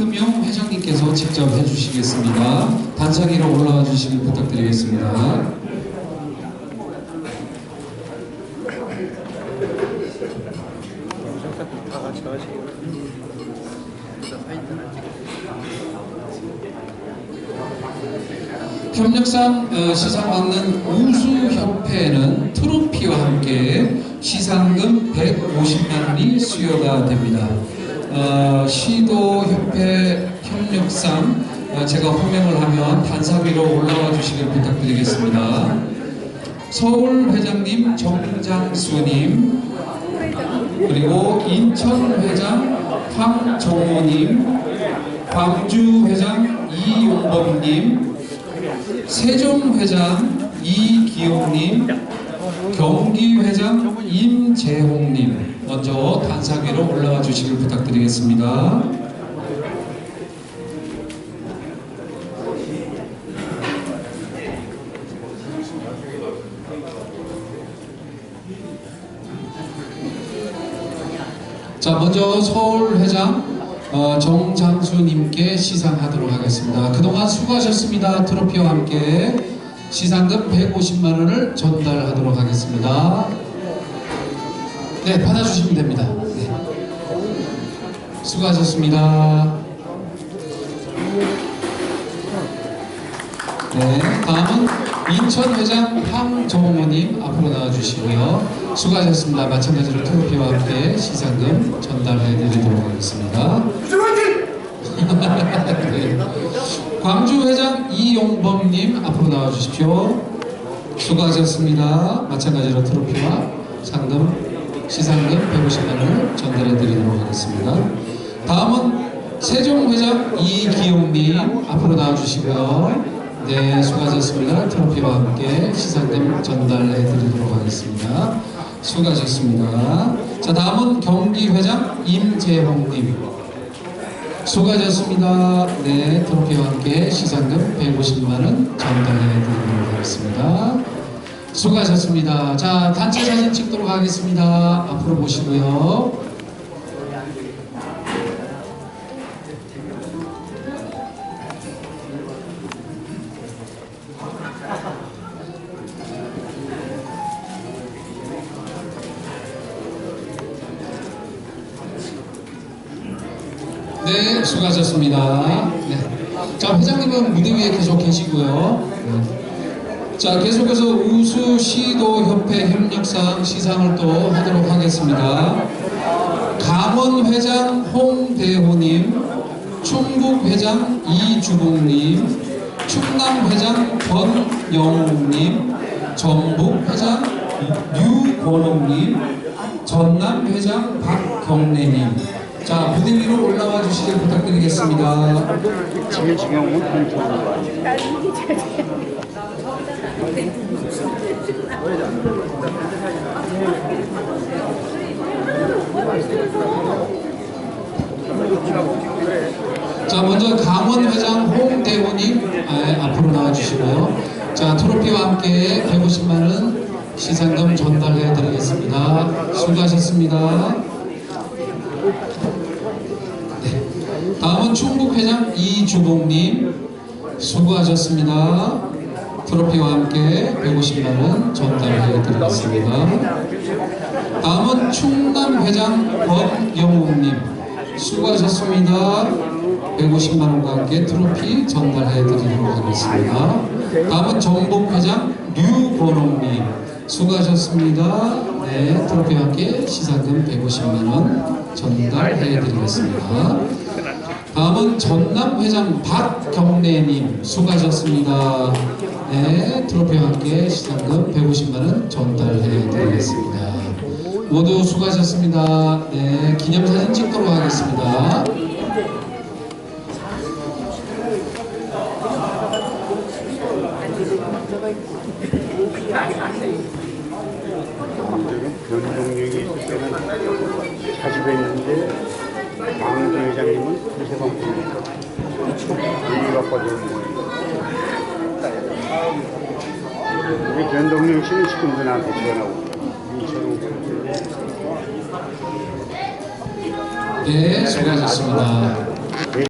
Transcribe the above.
이금용 회장님께서 직접 해주시겠습니다. 단상 위로 올라와 주시길 부탁드리겠습니다. 협력상 어, 시상받는 우수협회는 트로피와 함께 시상금 150만 원이 수여가 됩니다. 어, 시도협회 협력상 어, 제가 호명을 하면 단상 위로 올라와 주시길 부탁드리겠습니다. 서울 회장님 정장수님 그리고 인천 회장 황정호님 광주 회장 이용범님 세종 회장 이기용님, 경기 회장 임재홍님 먼저 단상 위로 올라와 주시길 부탁드리겠습니다. 자, 먼저 서울 회장 어, 정장수님께 시상하도록 하겠습니다. 그동안 수고하셨습니다. 트로피와 함께 시상금 150만 원을 전달하도록 하겠습니다. 네, 받아주시면 됩니다. 네. 수고하셨습니다. 네, 다음은 인천 회장 황정호님 앞으로 나와주시고요. 수고하셨습니다. 마찬가지로 트로피와 함께 시상금 전달해드리도록 하겠습니다. 네. 광주 이용범님 앞으로 나와주십시오. 수고하셨습니다. 마찬가지로 트로피와 상금 시상금 150만원을 전달해드리도록 하겠습니다. 다음은 세종 회장 이기용님 앞으로 나와주시고요. 네, 수고하셨습니다. 트로피와 함께 시상금 전달해드리도록 하겠습니다. 수고하셨습니다. 자, 다음은 경기 회장 임재홍님. 수고하셨습니다. 네, 트로피와 함께 시상금 150만원 전달해 드리도록 하겠습니다. 수고하셨습니다. 자, 단체 사진 찍도록 하겠습니다. 앞으로 보시고요. 네, 수고하셨습니다. 네. 자, 회장님은 무대 위에 계속 계시고요. 네. 자, 계속해서 우수 시도 협회 협력상 시상을 또 하도록 하겠습니다. 감원 회장 홍대호님, 충북 회장 이주봉님, 충남 회장 권영웅님, 전북 회장 류권홍님, 전남 회장 박경래님. 자, 무대 위로 올라와 주시길 부탁드리겠습니다. 제일 중요한 건 공평한 자, 먼저 감원 회장 홍대호님 아, 앞으로 나와 주시고요. 자, 트로피와 함께 150만 원 시상금 전달해 드리겠습니다. 수고하셨습니다. 네. 회장 이주봉님 수고하셨습니다. 트로피와 함께 150만 원 전달해 드리겠습니다. 다음은 충남 회장 권영웅님 수고하셨습니다. 150만 원과 함께 트로피 전달해 드리도록 하겠습니다. 다음은 전북 회장 류권홍님 수고하셨습니다. 네, 트로피와 함께 시상금 150만 원 전달해 드리겠습니다. 다음은 전남 회장 박경래님 수고하셨습니다. 네, 트로피와 함께 시상금 150만 원 전달해 드리겠습니다. 모두 수고하셨습니다. 네, 기념사진 찍도록 하겠습니다. 변동력이 있을 때는 자주 뵀는데 강주 회장님은 두세 번. 일이 바빠졌는데 우리 씨는 지금도 나한테 이천호 네, 수고하셨습니다.